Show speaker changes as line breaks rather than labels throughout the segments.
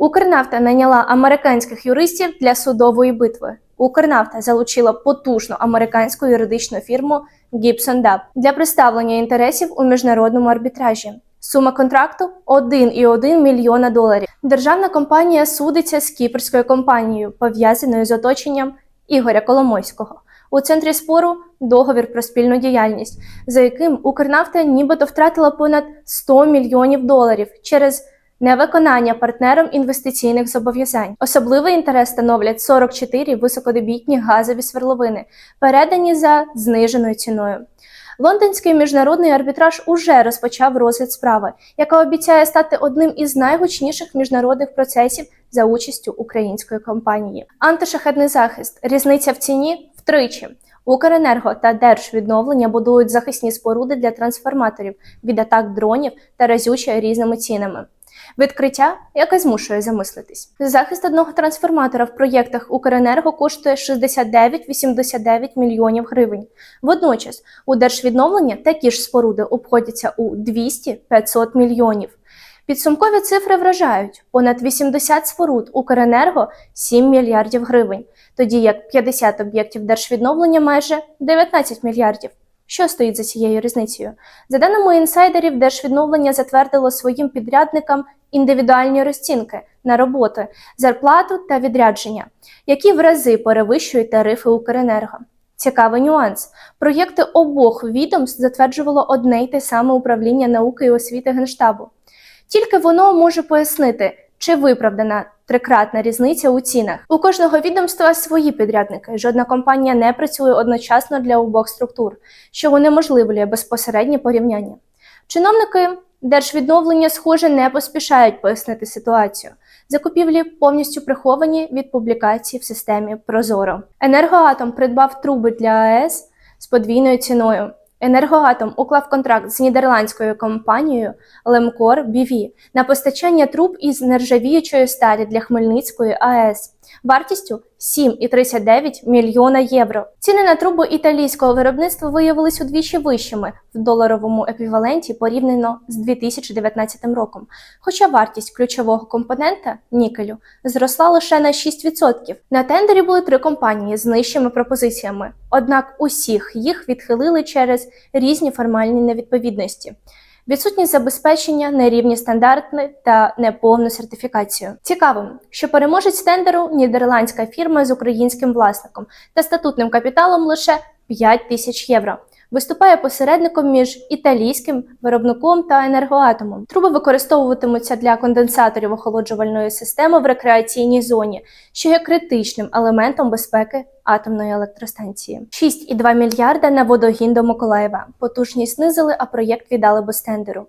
Укрнафта найняла американських юристів для судової битви. Укрнафта залучила потужну американську юридичну фірму Gibson Dub для представлення інтересів у міжнародному арбітражі. Сума контракту 1,1 мільйона доларів. Державна компанія судиться з кіпрською компанією, пов'язаною з оточенням Ігоря Коломойського. У центрі спору договір про спільну діяльність, за яким Укрнафта нібито втратила понад 100 мільйонів доларів через невиконання партнером інвестиційних зобов'язань. Особливий інтерес становлять 44 високодобітні газові сверловини, передані за зниженою ціною. Лондонський міжнародний арбітраж уже розпочав розгляд справи, яка обіцяє стати одним із найгучніших міжнародних процесів за участю української компанії. Антишахедний захист, різниця в ціні втричі. Укренерго та Держвідновлення будують захисні споруди для трансформаторів від атак дронів та разюче різними цінами. Відкриття, яке змушує замислитись. Захист одного трансформатора в проєктах Укренерго коштує 69-89 мільйонів гривень. Водночас у держвідновлення такі ж споруди обходяться у 200-500 мільйонів. Підсумкові цифри вражають: понад 80 споруд Укренерго 7 мільярдів гривень, тоді як 50 об'єктів держвідновлення майже 19 мільярдів. Що стоїть за цією різницею? За даними інсайдерів, Держвідновлення затвердило своїм підрядникам індивідуальні розцінки на роботи, зарплату та відрядження, які в рази перевищують тарифи Укренерго. Цікавий нюанс. Проєкти обох відомств затверджувало одне й те саме управління науки і освіти Генштабу. Тільки воно може пояснити, чи виправдана трикратна різниця у цінах. У кожного відомства свої підрядники. Жодна компанія не працює одночасно для обох структур, що унеможливлює безпосереднє порівняння. Чиновники держвідновлення, схоже, не поспішають пояснити ситуацію. Закупівлі повністю приховані від публікацій в системі Прозоро. Енергоатом придбав труби для АЕС з подвійною ціною. Енергоатом уклав контракт з нідерландською компанією Лемкор BV на постачання труб із нержавіючої сталі для Хмельницької АЕС вартістю 7,39 мільйона євро. Ціни на трубу італійського виробництва виявились удвічі вищими в доларовому еквіваленті порівняно з 2019 роком. Хоча вартість ключового компонента нікелю зросла лише на 6%. На тендері були три компанії з нижчими пропозиціями, однак усіх їх відхилили через різні формальні невідповідності. Відсутність забезпечення, нерівні стандарти та неповну сертифікацію. Цікаво, що переможець тендеру нідерландська фірма з українським власником та статутним капіталом лише 5 тисяч євро. Виступає посередником між італійським виробником та енергоатомом. Труби використовуватимуться для конденсаторів охолоджувальної системи в рекреаційній зоні, що є критичним елементом безпеки атомної електростанції. 6,2 мільярда на водогін до Миколаєва. Потужність знизили, а проєкт віддали без тендеру.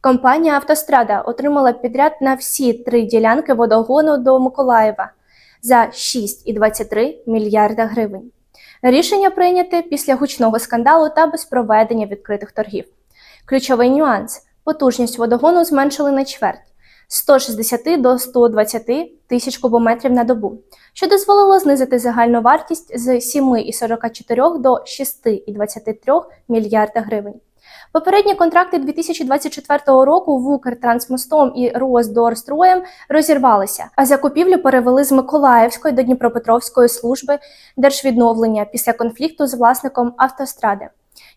Компанія Автострада отримала підряд на всі три ділянки водогону до Миколаєва за 6,23 мільярда гривень. Рішення прийняте після гучного скандалу та без проведення відкритих торгів. Ключовий нюанс: потужність водогону зменшили на чверть з 160 до 120 тисяч кубометрів на добу, що дозволило знизити загальну вартість з 7,44 до 6,23 мільярда гривень. Попередні контракти 2024 року в Укртрансмостом і Росдорстроєм розірвалися, а закупівлю перевели з Миколаївської до Дніпропетровської служби держвідновлення після конфлікту з власником автостради,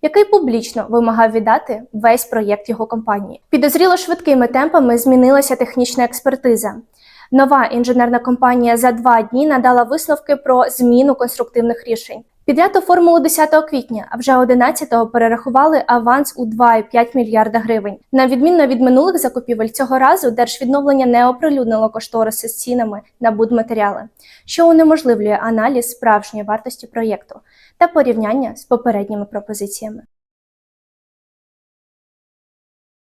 який публічно вимагав віддати весь проєкт його компанії. Підозріло швидкими темпами змінилася технічна експертиза. Нова інженерна компанія за два дні надала висновки про зміну конструктивних рішень. Підряд оформили 10 квітня, а вже 11-го перерахували аванс у 2,5 мільярда гривень. На відміну від минулих закупівель цього разу держвідновлення не оприлюднило кошториси з цінами на будматеріали, що унеможливлює аналіз справжньої вартості проєкту та порівняння з попередніми пропозиціями.